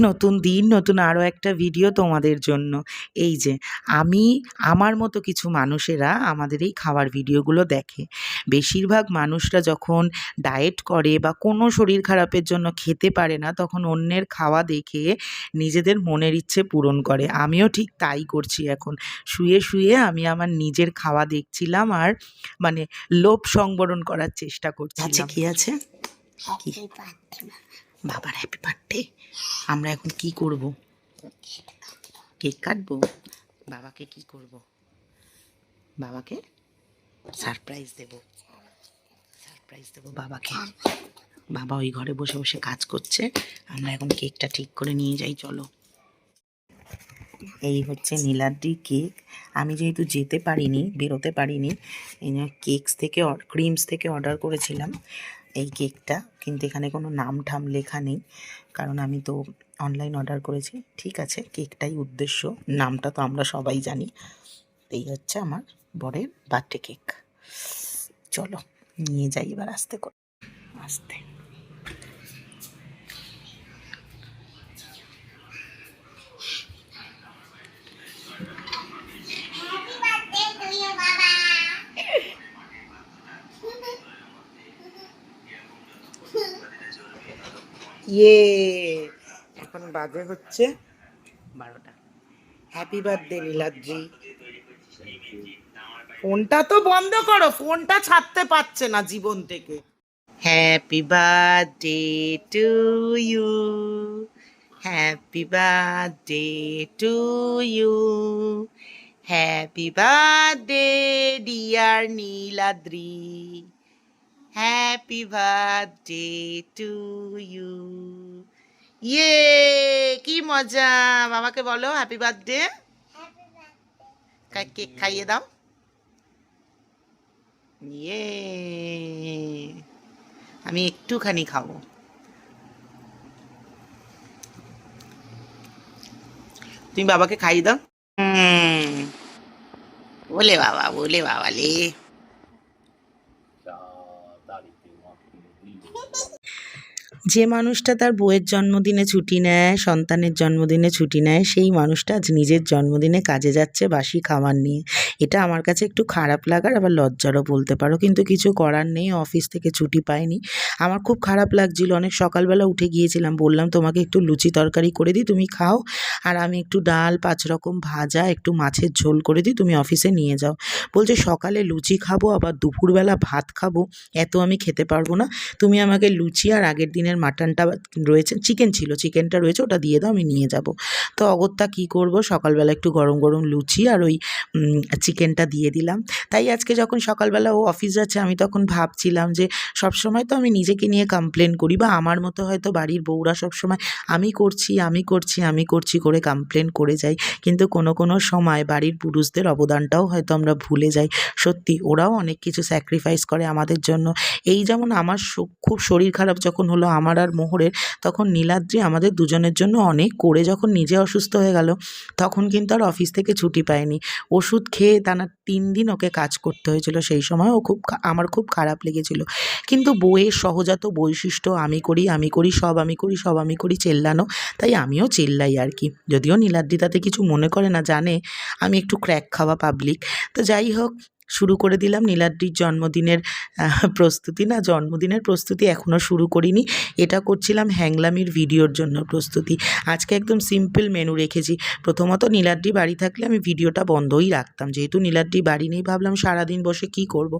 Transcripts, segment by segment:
নতুন দিন নতুন আরও একটা ভিডিও তোমাদের জন্য। এই যে আমি আমার মতো কিছু মানুষেরা আমাদের এই খাবার ভিডিওগুলো দেখে। বেশিরভাগ মানুষরা যখন ডায়েট করে বা কোনো শরীর খারাপের জন্য খেতে পারে না তখন অন্যের খাওয়া দেখে নিজেদের মনের ইচ্ছে পূরণ করে। আমিও ঠিক তাই করছি এখন। শুয়ে শুয়ে আমি আমার নিজের খাওয়া দেখছিলাম আর মানে লোভ সংবরণ করার চেষ্টা করছি আছে কি আছে? কি? বাবার হ্যাপি বার্থডে আমরা এখন কি করব? কেক কাটবো? বাবাকে কি করব? বাবাকে সারপ্রাইজ দেব। সারপ্রাইজ দেব বাবাকে। বাবা ওই ঘরে বসে বসে কাজ করছে। আমরা এখন কেকটা ঠিক করে নিয়ে যাই, চলো। এই হচ্ছে নীলাদ্রি কেক। আমি যেহেতু যেতে পারিনি, বেরোতে পারিনি কেকস থেকে ক্রিমস থেকে অর্ডার করেছিলাম। এই কেকটা, কিন্তু এখানে কোনো নাম ঠাম লেখা নেই। কারণ আমি তো অনলাইন অর্ডার করেছি। ঠিক আছে, কেকটাই উদ্দেশ্য। নামটা তো আমরা সবাই জানি। এই হচ্ছে আমার বরের বার্থডে কেক চলো, নিয়ে যাই এবার আসতে করে আস্তে। ইয়ে এখন বাজে হচ্ছে বারোটা। Happy birthday Niladri. ফোনটা তো বন্ধ করো ফোনটা ছাড়তে পারছে না জীবন থেকে। Happy birthday to you happy birthday to you happy birthday dear Niladri. Happy birthday to you ইয়ে কি মজা। বাবাকে বলো হ্যাপি বার্থডে কেক খাইয়ে দাও। ইয়ে আমি একটুখানি খাব। তুমি বাবাকে খাইয়ে দাও। হুম। বলে বাবা বলে বাবা লে। যে মানুষটা তার বউয়ের জন্মদিনে ছুটি নেয়, সন্তানের জন্মদিনে ছুটি নেয়, সেই মানুষটা আজ নিজের জন্মদিনে কাজে যাচ্ছে বাসি খাবার নিয়ে। এটা আমার কাছে একটু খারাপ লাগার, আবার লজ্জারও বলতে পারো, কিন্তু কিছু করার নেই, অফিস থেকে ছুটি পাইনি। আমার খুব খারাপ লাগছিল। অনেক সকালবেলা উঠে গিয়েছিলাম। বললাম, তোমাকে একটু লুচি তরকারি করে দিই, তুমি খাও। আর আমি একটু ডাল, পাঁচ রকম ভাজা, একটু মাছের ঝোল করে দিই, তুমি অফিসে নিয়ে যাও। বলছে, সকালে লুচি খাব, আবার দুপুরবেলা ভাত খাব। এত আমি খেতে পারব না। তুমি আমাকে লুচি আর আগের দিনের মাটনটা রয়েছে, চিকেন ছিল, চিকেনটা রয়েছে, ওটা দিয়ে দাও, আমি নিয়ে যাব। তো অগত্যা কী করব? সকালবেলা একটু গরম গরম লুচি আর ওই চিকেনটা দিয়ে দিলাম। তাই আজকে যখন সকালবেলা ও অফিস যাচ্ছে, আমি তখন ভাবছিলাম যে, সবসময় তো আমি নিজেকে নিয়ে কমপ্লেন করি বা আমার মতো হয়তো বাড়ির বউরা সবসময় আমি করছি আমি করছি আমি করছি করে কমপ্লেন করে যাই কিন্তু কোনো কোনো সময় বাড়ির পুরুষদের অবদানটাও হয়তো আমরা ভুলে যাই। সত্যি, ওরাও অনেক কিছু স্যাক্রিফাইস করে আমাদের জন্য। এই যেমন আমার খুব শরীর খারাপ যখন হলো আমার আর মোহরের, তখন নীলাদ্রি আমাদের দুজনের জন্য অনেক করে যখন নিজে অসুস্থ হয়ে গেল, তখন কিন্তু আর অফিস থেকে ছুটি পায়নি। ওষুধ খেয়ে টানা তিন দিন ওকে কাজ করতে হয়েছিল। সেই সময় ও খুব আমার খুব খারাপ লেগেছিল। কিন্তু বইয়ের সহজাত বৈশিষ্ট্য, আমি করি আমি করি, সব আমি করি, সব আমি করি চেল্লানো, তাই আমিও চেল্লাই আর কি। যদিও নীলাদ্রি তাতে কিছু মনে করে না, জানে, আমি একটু ক্র্যাক খাওয়া পাবলিক তো যাই হোক শুরু করে দিলাম। নীলাদ্রির জন্মদিনের প্রস্তুতি না, জন্মদিনের প্রস্তুতি এখনও শুরু করিনি। এটা করছিলাম হ্যাংলামির ভিডিওর জন্য প্রস্তুতি। আজকে একদম সিম্পল মেনু রেখেছি। প্রথমত নীলাদ্রি বাড়ি থাকলে আমি ভিডিওটা বন্ধই রাখতাম। যেহেতু নীলাদ্রি বাড়ি নেই, ভাবলাম সারাদিন বসে কি করব।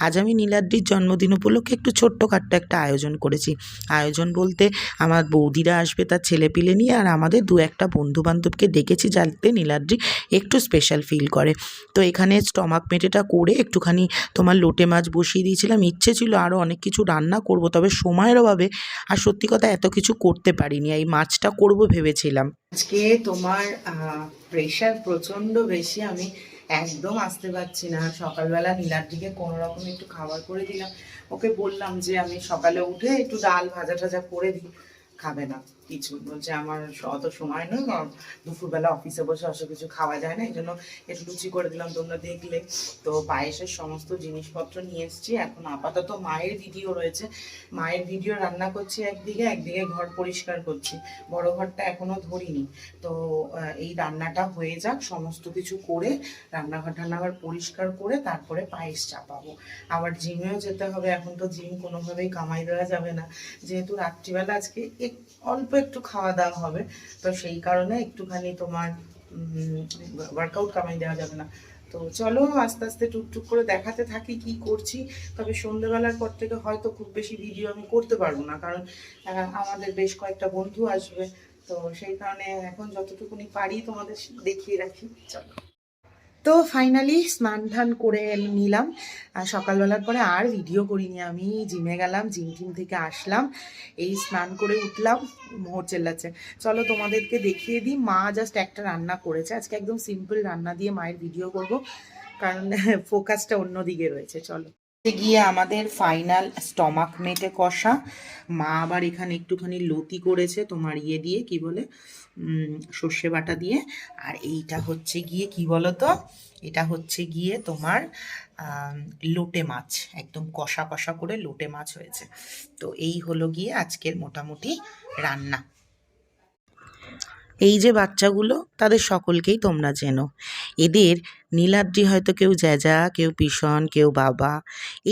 আজ আমি নীলাদ্রির জন্মদিন উপলক্ষে একটু ছোট্টখাট্ট একটা আয়োজন করেছি। আয়োজন বলতে আমার বৌদিরা আসবে, তার ছেলেপিলে নিয়ে, আর আমাদের দু একটা বন্ধু বান্ধবকে ডেকেছি যাতে নীলাদ্রি একটু স্পেশাল ফিল করে। তো এখানে স্টমাক মেটেটা করে একটুখানি তোমার লোটে মাছ বসিয়ে দিয়েছিলাম। ইচ্ছে ছিল আরও অনেক কিছু রান্না করব, তবে সময়ের অভাবে আর সত্যি কথা এত কিছু করতে পারিনি। এই মাছটা করব ভেবেছিলাম। আজকে তোমার প্রেশার প্রচণ্ড বেশি, আমি একদম আসতে পারছি না। সকালবেলা নীলাদ্রিকে কোনো রকম একটু খাবার করে দিলাম। ওকে বললাম যে আমি সকালে উঠে একটু ডাল ভাজা টাজা করে দিই। খাবে না, কিছু। বলছে, আমার অত সময় আর দুপুরবেলা অফিসে বসে অত কিছু খাওয়া যায় না এই জন্য একটু লুচি করে দিলাম, তোমরা দেখলে। তো পায়েসের সমস্ত জিনিসপত্র নিয়ে এসেছি। এখন আপাতত মায়ের ভিডিও রয়েছে। মায়ের ভিডিও রান্না করছি একদিকে একদিকে ঘর পরিষ্কার করছি। বড় ঘরটা এখনও ধরিনি। তো এই রান্নাটা হয়ে যাক, সমস্ত কিছু করে, রান্নাঘর টান্নাঘর পরিষ্কার করে, তারপরে পায়েস চাপাবো। আবার জিমেও যেতে হবে, এখন তো জিম কোনোভাবেই কামাই দেওয়া যাবে না। যেহেতু রাত্রিবেলা আজকে অল্প একটু খাওয়া দাওয়া হবে। তো সেই কারণে একটুখানি তোমার ওয়ার্কআউট কামাই দেওয়া যাবে না। তো চলো আস্তে আস্তে টুকটুক করে দেখাতে থাকি কি করছি। তবে সন্ধ্যেবেলার পর থেকে হয়তো খুব বেশি ভিডিও আমি করতে পারব না। কারণ আমাদের বেশ কয়েকটা বন্ধু আসবে। তো সেই কারণে এখন যতটুকুনি পারি তোমাদের দেখিয়ে রাখি। চলো। তো ফাইনালি স্নান টান করে নিলাম। আর সকালবেলার পরে আর ভিডিও করিনি আমি। জিমে গেলাম, জিম টিম থেকে আসলাম। এই স্নান করে উঠলাম, মোহর চেল্লাচ্ছে। চলো তোমাদেরকে দেখিয়ে দিই, মা জাস্ট একটা রান্না করেছে। আজকে একদম সিম্পল রান্না দিয়ে মায়ের ভিডিও করব। কারণ ফোকাসটা অন্যদিকে রয়েছে, চলো। গিয়ে আমাদের ফাইনাল স্টমাক মেটে কষা। মা আবার এখানে একটুখানি লতি করেছে তোমার ইয়ে দিয়ে, কি বলে? সর্ষে বাটা দিয়ে। আর এইটা হচ্ছে গিয়ে, কি বলো তো এটা হচ্ছে গিয়ে তোমার লোটে মাছ। একদম কষা কষা করে লোটে মাছ হয়েছে। তো এই হলো গিয়ে আজকের মোটামুটি রান্না। এই যে বাচ্চাগুলো, তাদের সকলকেই তোমরা চেনো। এদের নীলাদ্রি হয়তো কেউ জ্যাজা, কেউ পিসন কেউ বাবা।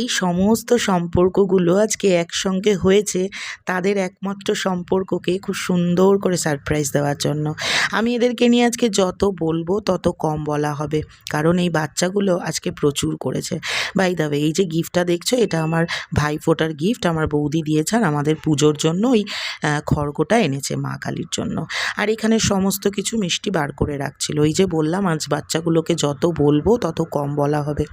এই সমস্ত সম্পর্কগুলো আজকে একসঙ্গে হয়েছে তাদের একমাত্র সম্পর্ককে খুব সুন্দর করে সারপ্রাইজ দেওয়ার জন্য। আমি এদেরকে নিয়ে আজকে যত বলব তত কম বলা হবে, কারণ এই বাচ্চাগুলো আজকে প্রচুর করেছে। বাই দাবে এই যে গিফটটা দেখছ, এটা আমার ভাই ফোটার গিফট আমার বৌদি দিয়েছে আর আমাদের পুজোর জন্য ওই খড়গোটা এনেছে মা কালীর জন্য। আর এখানে সমস্ত কিছু মিষ্টি বার করে রাখছিল। ওই যে বললাম, আজ বাচ্চাগুলোকে যত বলব, তত কম বলা হবে।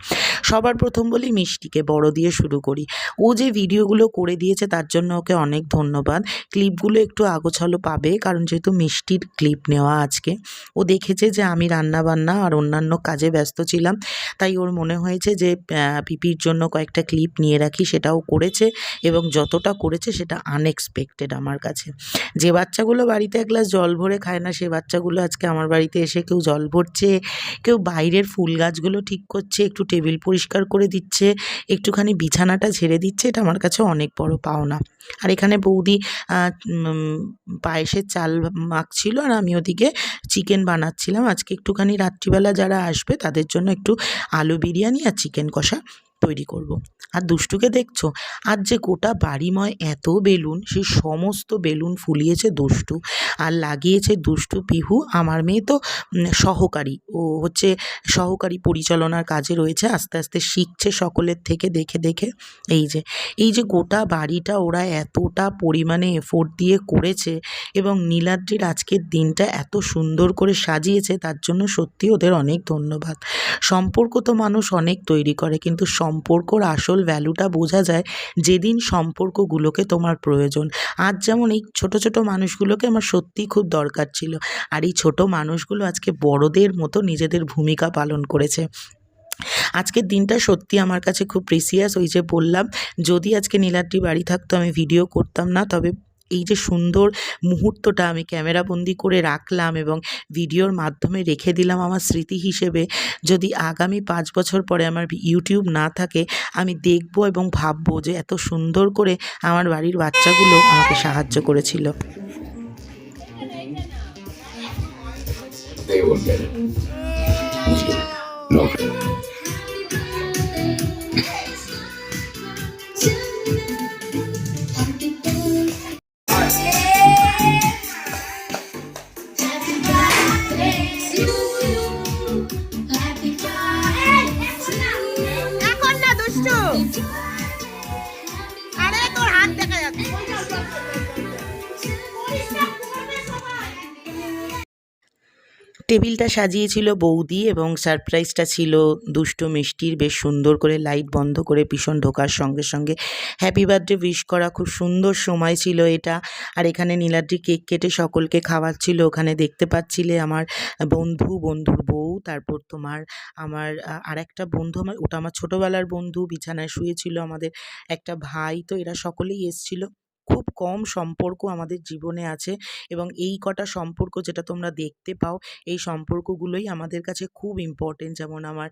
সবার প্রথম বলি মিষ্টিকে, বড় দিয়ে শুরু করি। ও যে ভিডিওগুলো করে দিয়েছে, তার জন্য ওকে অনেক ধন্যবাদ। ক্লিপগুলো একটু আগোছালো পাবে, কারণ যেহেতু মিষ্টির ক্লিপ নেওয়া আজকে, ও দেখেছে যে আমি রান্না বান্না আর অন্যান্য কাজে ব্যস্ত ছিলাম, তাই ওর মনে হয়েছে যে পিপির জন্য কয়েকটা ক্লিপ নিয়ে রাখি, সেটাও করেছে এবং যতটা করেছে, সেটা আনএক্সপেক্টেড আমার কাছে। যে বাচ্চাগুলো বাড়িতে এক গ্লাস জল ভরে খায় না, সে বাচ্চাগুলো আজকে আমার বাড়িতে এসে কেউ জল ভরছে, কেউ বাইরের ফুল গাছগুলো ঠিক করছে, একটু টেবিল পরিষ্কার করে দিচ্ছে, একটুখানি বিছানাটা ঝেড়ে দিচ্ছে, এটা আমার কাছে অনেক বড় পাওনা। আর এখানে বৌদি পায়েসের চাল মাখছিল আর আমি ওদিকে চিকেন বানাচ্ছিলাম। আজকে একটুখানি রাত্রিবেলা যারা আসবে তাদের জন্য একটু আলু বিরিয়ানি আর চিকেন কষা। তৈরি করব। আর দুষ্টুকে দেখছ? আর যে গোটা বাড়িময় এত বেলুন সেই সমস্ত বেলুন ফুলিয়েছে দুষ্টু। আর লাগিয়েছে দুষ্টু পিহু, আমার মেয়ে তো সহকারী। ও হচ্ছে সহকারী পরিচালনার কাজে রয়েছে, আস্তে আস্তে শিখছে সকলের থেকে দেখে দেখে। এই যে এই যে গোটা বাড়িটা ওরা এতটা পরিমাণে এফোর্ট দিয়ে করেছে এবং নীলাদ্রির আজকের দিনটা এত সুন্দর করে সাজিয়েছে, তার জন্য সত্যি ওদের অনেক ধন্যবাদ। সম্পর্ক তো মানুষ অনেক তৈরি করে, কিন্তু সম্পর্কর আসল ভ্যালুটা বোঝা যায় যেদিন সম্পর্কগুলোকে তোমার প্রয়োজন। আজ যেমন এই ছোট ছোট মানুষগুলোকে আমার সত্যিই খুব দরকার ছিল। আর এই ছোট মানুষগুলো আজকে বড়দের মতো নিজেদের ভূমিকা পালন করেছে। আজকের দিনটা সত্যি আমার কাছে খুব প্রিসিয়াস ওই যে বললাম, যদি আজকে নীলাদ্রি বাড়ি থাকতো আমি ভিডিও করতাম না, তবে এই যে সুন্দর মুহূর্তটা আমি ক্যামেরাবন্দি করে রাখলাম এবং ভিডিওর মাধ্যমে রেখে দিলাম আমার স্মৃতি হিসেবে যদি আগামী পাঁচ বছর পরে আমার ইউটিউব না থাকে আমি দেখব এবং ভাববো যে এত সুন্দর করে আমার বাড়ির বাচ্চাগুলো আমাকে সাহায্য করেছিল They will get it. No. টেবিলটা সাজিয়েছিল বৌদি এবং সারপ্রাইজটা ছিল দুষ্টু মিষ্টির। বেশ সুন্দর করে লাইট বন্ধ করে ভীষণ ঢোকার সঙ্গে সঙ্গে। হ্যাপি বার্থডে উইশ করা খুব সুন্দর সময় ছিল এটা। আর এখানে নীলাদ্রি কেক কেটে সকলকে খাওয়াচ্ছিল। ওখানে দেখতে পাচ্ছিলে আমার বন্ধু, বন্ধুর বউ, তারপর তোমার, আমার আর একটা বন্ধু, আমার, ওটা আমার ছোটোবেলার বন্ধু, বিছানায় শুয়েছিল আমাদের একটা ভাই। তো এরা সকলেই এসছিল। খুব কম সম্পর্ক আমাদের জীবনে আছে এবং এই কটা সম্পর্ক যেটা তোমরা দেখতে পাও, এই সম্পর্কগুলোই আমাদের কাছে খুব ইম্পর্টেন্ট যেমন আমার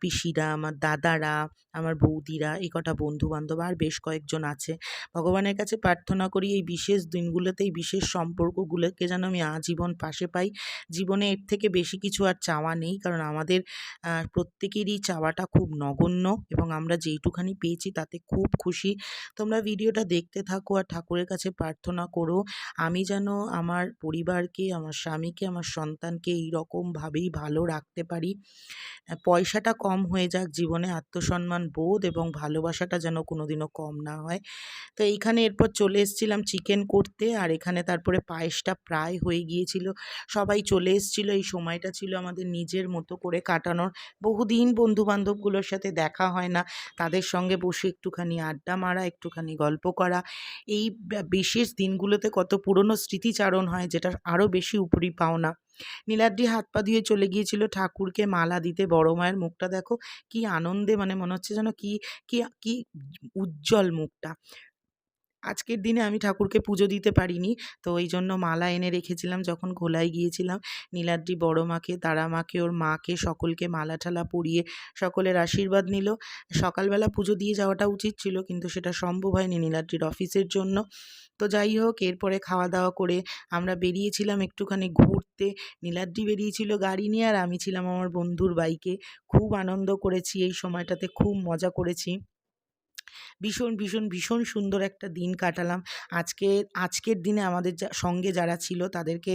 পিসিরা, আমার দাদারা, আমার বৌদিরা, এই কটা বন্ধুবান্ধব আর বেশ কয়েকজন আছে। ভগবানের কাছে প্রার্থনা করি এই বিশেষ দিনগুলোতে, এই বিশেষ সম্পর্কগুলোকে যেন আমি আজীবন পাশে পাই। জীবনে এর থেকে বেশি কিছু আর চাওয়া নেই কারণ আমাদের প্রত্যেকেরই চাওয়াটা খুব নগণ্য এবং আমরা যেইটুখানি পেয়েছি তাতে খুব খুশি। তোমরা ভিডিওটা দেখতে থাকো আর ঠাকুরের কাছে প্রার্থনা করো। আমি যেন আমার পরিবারকে, আমার স্বামীকে, আমার সন্তানকে এই রকমভাবেই ভালো রাখতে পারি। পয়সাটা কম হয়ে যাক, জীবনে আত্মসম্মান বোধ এবং ভালোবাসাটা যেন কোনোদিনও কম না হয়। তো এইখানে এরপর চলে এসেছিলাম চিকেন করতে আর এখানে তারপরে পায়েসটা প্রায় হয়ে গিয়েছিল। সবাই চলে এসেছিল, এই সময়টা ছিল আমাদের নিজের মতো করে কাটানোর। বহুদিন বন্ধু বান্ধবগুলোর সাথে দেখা হয় না। তাদের সঙ্গে বসে একটুখানি আড্ডা মারা, একটুখানি গল্প করা। এই বিশেষ দিনগুলোতে কত পুরনো স্মৃতিচারণ হয় যেটা আরও বেশি উপরি পাওনা। নীলাদ্রি হাত পা ধুয়ে চলে গিয়েছিল ঠাকুরকে মালা দিতে। বড় মায়ের মুখটা দেখো, কি আনন্দে মানে মনে হচ্ছে যেন কি কি কি উজ্জ্বল মুখটা। আজকের দিনে আমি ঠাকুরকে পুজো দিতে পারিনি। তো এই জন্য মালা এনে রেখেছিলাম যখন ঘোলায় গিয়েছিলাম। নীলাদ্রি বড় মাকে, তারা মাকে, ওর মাকে, সকলকে মালা ঠালা পরিয়ে সকলের আশীর্বাদ নিল। সকালবেলা পুজো দিয়ে যাওয়াটা উচিত ছিল কিন্তু সেটা সম্ভব হয়নি নীলাদ্রির অফিসের জন্য। তো যাই হোক, এরপরে খাওয়া দাওয়া করে আমরা বেরিয়েছিলাম একটুখানি ঘুরতে। নীলাদ্রি বেরিয়েছিল গাড়ি নিয়ে আর আমি ছিলাম আমার বন্ধুর বাইকে। খুব আনন্দ করেছি এই সময়টাতে, খুব মজা করেছি। ভীষণ ভীষণ ভীষণ সুন্দর একটা দিন কাটালাম। আজকে, আজকের দিনে আমাদের যা, সঙ্গে যারা ছিল তাদেরকে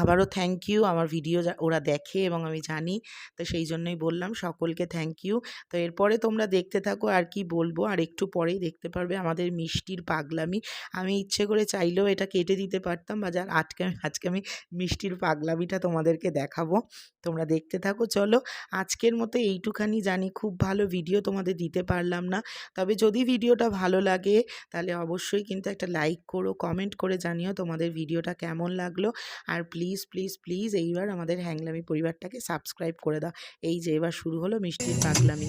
আবারও থ্যাংক ইউ আমার ভিডিও ওরা দেখে এবং আমি জানি। তো সেই জন্যই বললাম, সকলকে থ্যাংক ইউ তো এরপরে তোমরা দেখতে থাকো আর কি বলব। আর একটু পরেই দেখতে পারবে আমাদের মিষ্টির পাগলামি। আমি ইচ্ছে করে চাইলেও এটা কেটে দিতে পারতাম বা যার আমি আজকে আমি মিষ্টির পাগলামিটা তোমাদেরকে দেখাবো। তোমরা দেখতে থাকো। চলো, আজকের মতো এইটুখানি জানি। খুব ভালো ভিডিও তোমাদের দিতে পারলাম না। তবে যদি ভিডিওটা ভালো লাগে, তাহলে অবশ্যই কিন্তু একটা লাইক করো কমেন্ট করে জানিও তোমাদের ভিডিওটা কেমন লাগল। আর প্লিজ প্লিজ প্লিজ এইবার আমাদের হ্যাংলামি পরিবারটাকে সাবস্ক্রাইব করে দাও। এই যে এবার শুরু হলো মিষ্টির পাগলামি।